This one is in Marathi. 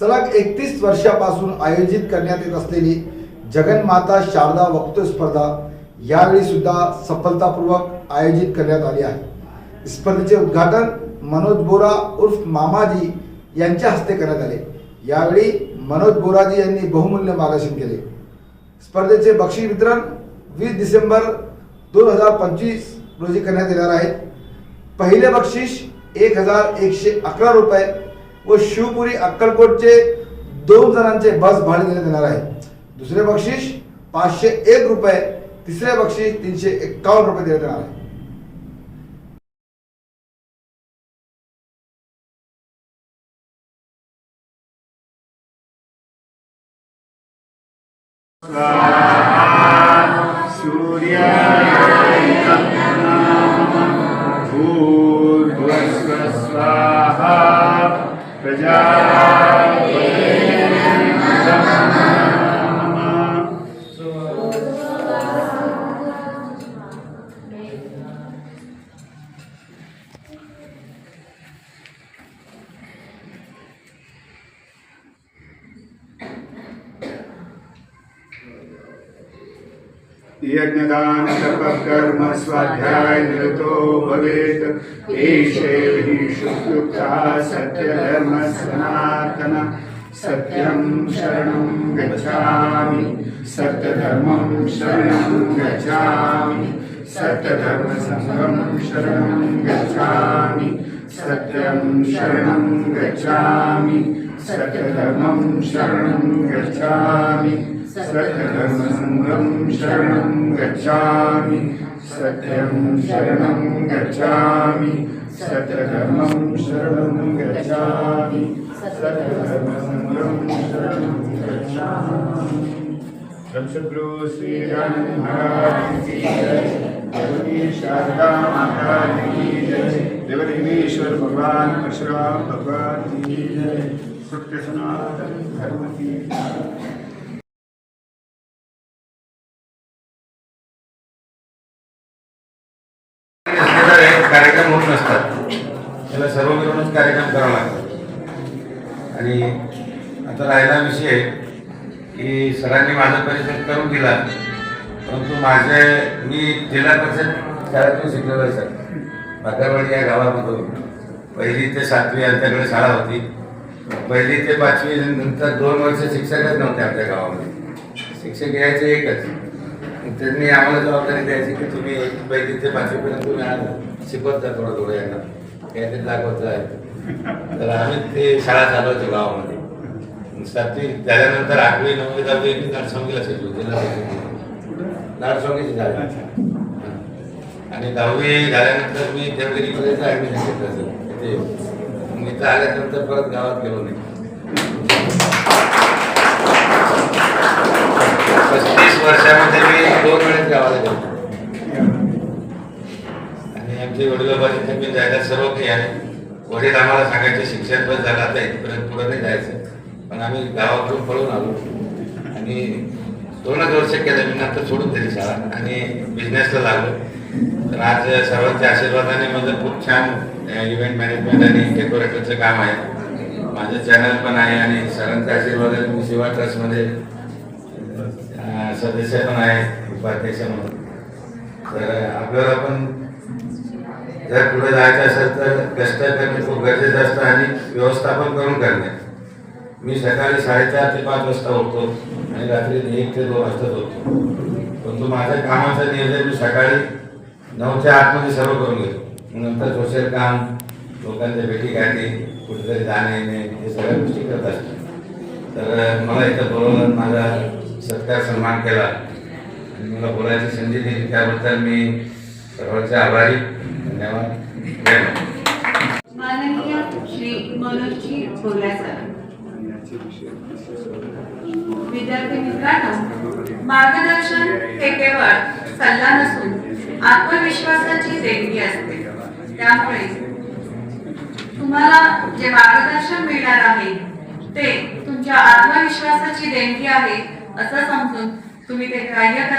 सलग एकतीस वर्षापासून आयोजित करण्यात येत असलेली जगन्माता शारदा वक्तृत्व स्पर्धा यावेळी सुद्धा सफलतापूर्वक आयोजित करण्यात आली आहे. स्पर्धेचे उद्घाटन मनोज बोरा उर्फ मामाजी यांच्या हस्ते करण्यात आले. यावेळी मनोज बोराजी यांनी बहुमूल्य मार्गदर्शन केले. स्पर्धेचे बक्षीस वितरण वीस डिसेंबर दोन हजार पंचवीस रोजी करण्यात येणार आहे. पहिले बक्षीस एक हजार एकशे अकरा रुपये व शिवपुरी अक्कलकोटचे दोन जणांचे बस भाडे देण्यात येणार आहे. दुसरे बक्षीस पाचशे एक रुपये तिसरे बक्षीस तीनशे एक्कावन्न रुपये देण्यात येणार आहे. भूर्भुवस्व प्रजा यज्ञदान तपकर्म स्वाध्याय निरतो भवेत् एषे हि शुक्ता सत्यधर्म सनातन सत्यं शरणं गच्छामि। सत्यधर्मं शरणं गच्छामि। सत्यधर्मसङ्गं शरणं गच्छामि। सत्यं शरणं गच्छामि। सत्यधर्मं शरणं गच्छामि। सत्यधर्मसङ्गं शरणं गच्छामि सत्यं शरणं गच्छामि सत्यधर्मं शरणं गच्छामि सत्यधर्मसङ्गं शरणं गच्छामि। सद्गुरु श्री राम महाराज की जय। भगवती शारदा माता की जय। देवदेवेश्वर भगवान परशुराम भगवान की जय। सत्य सनातन धर्म की जय। कोण नसतात त्याला सर्व मिळूनच कार्यक्रम करावा लागतो. आणि आता राहिला विषय की सरांनी माझा परिषद करून दिला परंतु माझे मी जिल्हा परिषद शाळेतून शिकलेलो आहे सर. भाकरवाडी या गावामधून. पहिली ते सातवी आमच्याकडे शाळा होती. पहिली ते पाचवी नंतर दोन वर्ष शिक्षकच नव्हते आमच्या गावामध्ये. शिक्षक यायचे एकच. त्यांनी आम्हाला जबाबदारी द्यायची की तुम्ही ते पाचवीपर्यंत तुम्ही आज शिकवत जा थोडं थोडं यांना. काहीतरी दाखवत आहे तर आम्ही ते शाळा चालवायचो गावामध्ये. सातवी झाल्यानंतर आठवी नववी दहावी मी नाडसोंगीला शिकलो जिल्हा नाडसोंगीची झाली आणि दहावी झाल्यानंतर मी देवगिरी कॉलेजला ॲडमिशन घेतलं सर. तिथे मग इथं आल्यानंतर परत गावात गेलो नाही. पस्तीस वर्षामध्ये मी दोन वेळेस गावाला गेलो आणि आमचे वडिलोबाची मी जायला सर्व काही आहे. वडील आम्हाला सांगायचे शिक्षण बस झालं आता इथपर्यंत पुढं नाही जायचं. पण आम्ही गावाकडून पळून आलो. आणि दोनच वर्ष केलं मी नंतर सोडून दिली शाळा आणि बिझनेसला लागलो. तर आज सर्वांच्या आशीर्वादाने माझं खूप छान इव्हेंट मॅनेजमेंट आणि डेकोरेटरचं काम आहे. माझं चॅनल पण आहे आणि सरांच्या आशीर्वादाने मी शिवा ट्रस्टमध्ये सदस्य पण आहे उपाध्यक्ष म्हणून. तर आपल्याला पण जर पुढे जायचं असेल तर कष्ट करणे खूप गरजेचं असतं आणि व्यवस्थापन करून करणे. मी सकाळी साडेचार ते पाच वाजता उठतो आणि रात्री एक ते दोन वाजता झोपतो. परंतु माझ्या कामाचं नियोजन मी सकाळी नऊच्या आतमध्ये सर्व करून घेतो. नंतर सोशल काम लोकांच्या भेटी गाठी कुठेतरी जाणे येणे हे सगळ्या गोष्टी करत असतो. तर मला इथं बोलवलं माझा सत्कार सन्मान केला. आणि मला बोलायची संधी दिली. त्याबद्दल मी सर्वांचे आभारी. धन्यवाद माननीय श्री मनोजजी बोला सर. विद्यार्थी मित्रांनो मार्गदर्शन हे केवळ सल्ला नसून आत्मविश्वासाची देणगी असते. त्यामुळे तुम्हाला जे मार्गदर्शन मिळणार आहे ते तुमच्या आत्मविश्वासाची देणगी आहे असं समजून तुम्ही ते ग्राह्य करा.